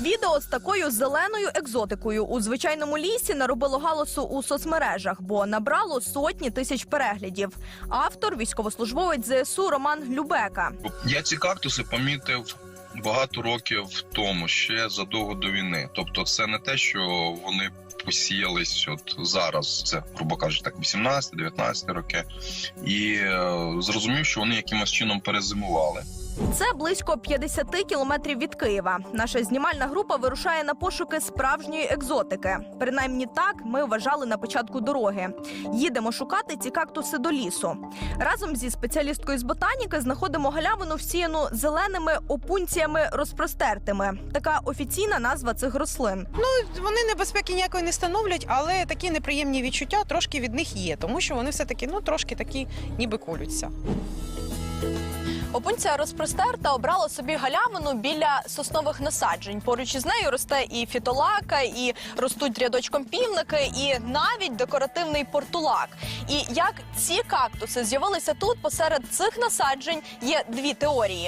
Відео з такою зеленою екзотикою у звичайному лісі наробило галасу у соцмережах, бо набрало сотні тисяч переглядів. Автор військовослужбовець ЗСУ Роман Любека. Я ці кактуси помітив багато років тому, ще задовго до війни. Тобто, це не те, що вони посіялись от зараз. Це, грубо кажучи, так 18-19 роки, і е, зрозумів, що вони якимось чином перезимували. Це близько 50 кілометрів від Києва. Наша знімальна група вирушає на пошуки справжньої екзотики. Принаймні так ми вважали на початку дороги. Їдемо шукати ці кактуси до лісу. Разом зі спеціалісткою з ботаніки знаходимо галявину, всіяну зеленими опунціями розпростертими. Така офіційна назва цих рослин. Ну Вони небезпеки ніякої не становлять, але такі неприємні відчуття трошки від них є, тому що вони все таки ну трошки такі, ніби колються. Опунція розпростерта обрала собі галявину біля соснових насаджень. Поруч із нею росте і фітолака, і ростуть рядочком півники, і навіть декоративний портулак. І як ці кактуси з'явилися тут посеред цих насаджень, є дві теорії.